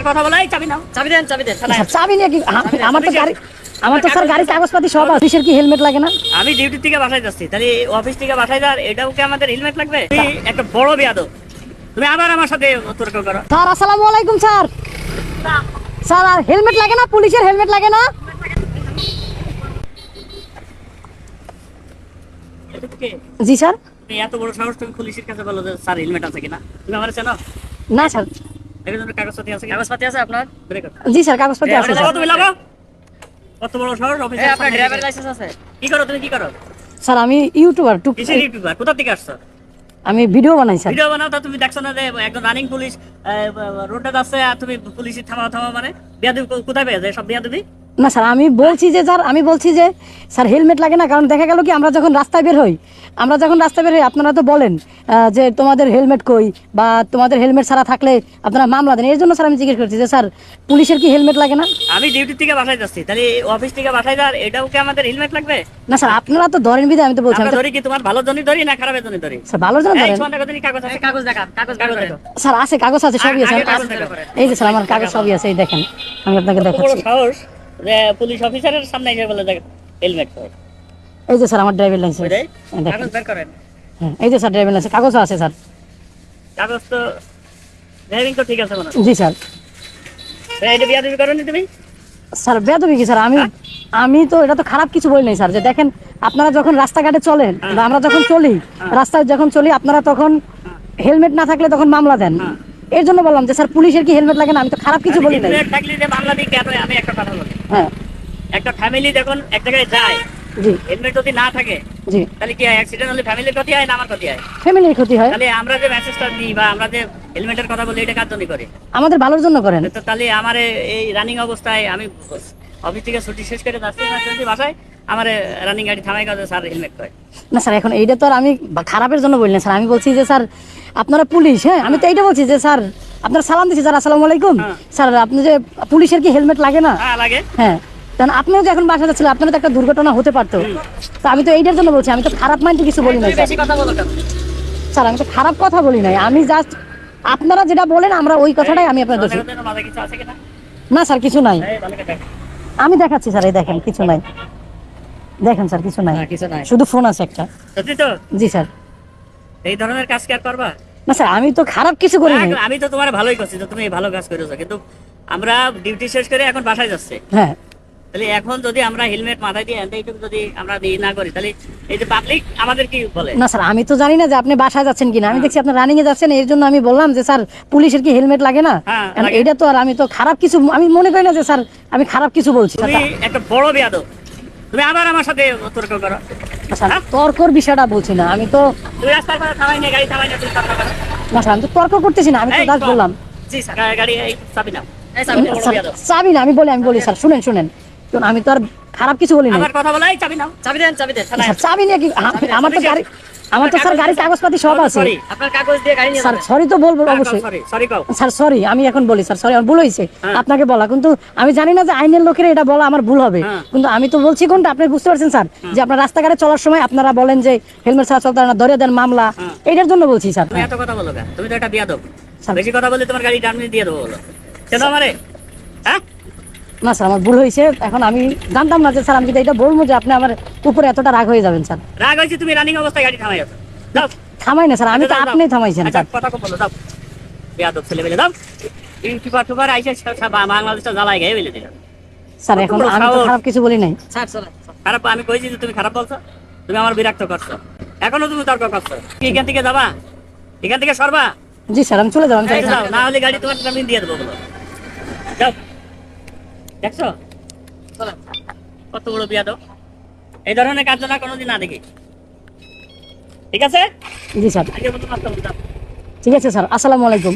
আর কথা বলাই চাবি নাও। চাবি দেন চাবি দেন চাবি নিয়ে কি আমার তো গাড়ি আমার তো স্যার গাড়ির কাগজপাতি সব আছে পুলিশের কি হেলমেট লাগে না? আমি ডিউটি থেকে বাসায় যাচ্ছি তাহলে অফিস থেকে বাসায় যাওয়ার এটাও কি আমাদের হেলমেট লাগবে? একটা বড় বিয়াদব। তুমি আবার আমার সাথে তর্ক করো। স্যার আসসালামু আলাইকুম স্যার। স্যার আর হেলমেট লাগে না? পুলিশের হেলমেট লাগে না? এটা তো কে? জি স্যার। এত বড় সাহস তুমি পুলিশের কাছে বলো যে স্যার হেলমেট আছে কিনা? তুমি আমার চেনো? না স্যার। কাগজপাতি আছে আপনার? জি স্যার কাগজপাতি আছে তুমি লাগাও কত বড় সাহস অফিসে আপনার ড্রাইভার লাইসেন্স আছে? কি করো তুমি কি করো? স্যার আমি ইউটিউবার টুক ইউটিউবার কোথা থেকে আসছো? আমি ভিডিও বানাই স্যার। ভিডিও বানাও তা তুমি দেখছ না যে একজন রানিং পুলিশ রোডে যাচ্ছে আর তুমি পুলিশ থামাও থামাও মানে? বিয়াদবি কোথায় পেয়ে যায় সব বিয়াদবি? না স্যার আমি বলছি যে স্যার আমি বলছি যে স্যার হেলমেট লাগে না কারণ দেখা গেল কি আমরা যখন রাস্তায় বের হই আমরা যখন রাস্তায় বের হই আপনারা তো বলেন যে তোমাদের হেলমেট কই বা তোমাদের হেলমেট ছাড়া থাকলে আপনারা মামলা দেন। এর জন্য স্যার আমি জিজ্ঞেস করছি যে স্যার পুলিশের কি হেলমেট লাগে না? আমি ডিউটি থেকে বাসায় যাচ্ছি। তাহলে অফিস থেকে বাসায় যাওয়ার এটাও কি আমাদের হেলমেট লাগবে? না স্যার আপনারা তো ধরেন বিধে আমি তো বলছি আমি আমরা ধরি কি তোমার ভালো জন্য ধরি না খারাপের জন্য ধরি? স্যার ভালোর জন্য ধরেন। কাগজ আছে? কাগজ দেখা কাগজ কাগজ দেখো। স্যার আছে কাগজ আছে সবই আছে। দেখাও। এই যে স্যার আমার কাগজ সবই আছে এই দেখেন। আমি আপনাকে দেখাচ্ছি। পুলিশ অফিসারের সামনে এসে বলে দেখ হেলমেট কই এই যে স্যার আমার ড্রাইভিং লাইসেন্স। দেখেন। কাগজ বের করেন। হ্যাঁ, এই যে স্যার ড্রাইভিং লাইসেন্স। কাগজও আছে স্যার। কাগজ তো ড্রাইভিং তো ঠিক আছে মনে জি স্যার। এটা বিয়াদবি করনি তুমি? স্যার বেদবি কি স্যার? আমি আমি তো এটা তো খারাপ কিছু বলি নাই স্যার। যে দেখেন আপনারা যখন রাস্তাঘাটে চলেন বা আমরা যখন চলি রাস্তায় যখন চলি আপনারা তখন হেলমেট না থাকলে তখন মামলা দেন। এর জন্য বললাম যে স্যার পুলিশের কি হেলমেট লাগে না? আমি তো খারাপ কিছু বলি হেলমেট থাকলে কেন আমি একটা কথা বলি হ্যাঁ। একটা ফ্যামিলি যখন এক জায়গায় যায়। জি। হেলমেট যদি না থাকে জি। তাহলে কি অ্যাক্সিডেন্ট হলে ফ্যামিলির ক্ষতি হয় না আমার ক্ষতি হয়? ফ্যামিলির ক্ষতি হয়। তাহলে আমরা যে মেসেজটা দিই বা আমরা যে হেলমেটের কথা বলি এটা কার জন্য করি? আমাদের ভালোর জন্য করেন। তো তাহলে আমার এই রানিং অবস্থায় আমি অফিস থেকে ছুটি শেষ করে যাচ্ছি বাসায়। আমার রানিং গাড়ি থামাই কাজে স্যার হেলমেট করে না স্যার এখন এইটা তো আর আমি খারাপের জন্য বলি না স্যার। আমি বলছি যে স্যার আপনারা পুলিশ হ্যাঁ? আমি তো এইটা বলছি যে স্যার আপনার সালাম দিচ্ছি স্যার আসসালামু আলাইকুম। হ্যাঁ। স্যার আপনি যে পুলিশের কি হেলমেট লাগে না? হ্যাঁ লাগে। হ্যাঁ। কারণ আপনিও যে এখন বাসা যাচ্ছিলেন তো একটা দুর্ঘটনা হতে পারতো। তো আমি তো এইটার জন্য বলছি আমি তো খারাপ মাইন্ডে কিছু বলি তুমি স্যার। আমি তো খারাপ কথা বলি নাই। আমি জাস্ট আপনারা যেটা বলেন আমরা ওই কথাটাই আমি আপনার দোষী না স্যার কিছু নাই। আমি দেখাচ্ছি স্যার এই দেখেন কিছু নাই। দেখেন স্যার কিছু নাই। কিছু নাই। শুধু ফোন আছে একটা। সত্যি তো জি স্যার। এই ধরনের কাজ কি আর করবা? না স্যার আমি তো খারাপ কিছু করি নাই। না, আমি তো তোমার ভালোই করছি যে তুমি ভালো কাজ করেছ কিন্তু আমরা ডিউটি শেষ করে এখন বাসায় যাচ্ছে। হ্যাঁ। তাহলে এখন যদি আমরা হেলমেট মাথায় দিয়ে এইটুকু যদি আমরা না করি তাহলে এই যে পাবলিক আমাদের কি বলে? না স্যার আমি তো জানি না যে আপনি বাসায় যাচ্ছেন কিনা। আমি দেখছি আপনি রানিং এ যাচ্ছেন এর জন্য আমি বললাম যে স্যার পুলিশের কি হেলমেট লাগে না? হ্যাঁ। এটা তো আর আমি তো খারাপ কিছু আমি মনে করি না যে স্যার আমি খারাপ কিছু বলছি। একটা বড় বিয়াদব। তুমি আবার আমার সাথে তর্ক করো। তর্কর বিষয়টা বলছি না আমি তো তুমি থামাই না গাড়ি থামাই না তুমি তর্ক করো। না স্যার আমি তো তর্ক করতেছি না আমি তো দাস বললাম। জি স্যার গাড়ি। চাবি না আমি বলি আমি বলি স্যার শুনেন শুনেন। আমি তো আর খারাপ কিছু বলি না আমার কথা বলাই চাবি নাও। চাবি দেন চাবি দেন চাবি নিয়ে কি আমার তো গাড়ি আমার তো স্যার গাড়ির কাগজপাতি সব আছে। আপনার কাগজ দিয়ে গাড়ি নিয়ে স্যার সরি তো বলব অবশ্যই। সরি সরি কও। স্যার সরি আমি এখন বলি স্যার সরি আমার ভুল হয়েছে। হ্যাঁ। আপনাকে বলা কিন্তু আমি জানি না যে আইনের লোকের এটা বলা আমার ভুল হবে। হ্যাঁ। কিন্তু আমি তো বলছি কোনটা আপনি বুঝতে পারছেন স্যার? যে আপনার রাস্তাঘাটে চলার সময় আপনারা বলেন যে হেলমেট ছাড়া চলতে না ধরে দেন মামলা। হ্যাঁ। এটার জন্য বলছি স্যার। তুমি এত কথা বলো তুমি তো একটা বিয়াদব। বেশি কথা বলে তোমার গাড়ি টার্মিনে দিয়ে দেবো বলো। কেন আমারে? হ্যাঁ? না স্যার আমার ভুল হয়েছে। এখন আমি জানতাম না যে স্যার আমি যদি এটা বলব যে আপনি আমার উপরে এতটা রাগ হয়ে যাবেন স্যার। রাগ হয়েছে তুমি রানিং অবস্থায় গাড়ি থামাই আছো। দাও থামাই না স্যার আমি তো দাও। আপনি থামাইছেন আচ্ছা, স্যার। কথা কম বলো দাও বিয়াদব ছেলে বেলে দাও ইউটিউবার টুবার আইসা বাংলাদেশটা জ্বালাই গায়ে বেলে দিল। স্যার এখন আমি তো খারাপ কিছু বলি নাই। স্যার স্যার খারাপ আমি কইছি যে তুমি খারাপ বলছো। তুমি আমার বিরক্ত করছ। এখনও তুমি তর্ক করছ। কি এখান থেকে যাবা? এখান থেকে সরবা? জি স্যার আমি চলে যাব আমি না হলে গাড়ি তোমার টার্মিন দিয়ে দেবো বলো। যাও। দেখছ? কত বড় বিয়াদব এই ধরনের কাজ না কোনোদিন না দেখি। ঠিক আছে? জি স্যার। ঠিক আছে স্যার। আসসালামু আলাইকুম।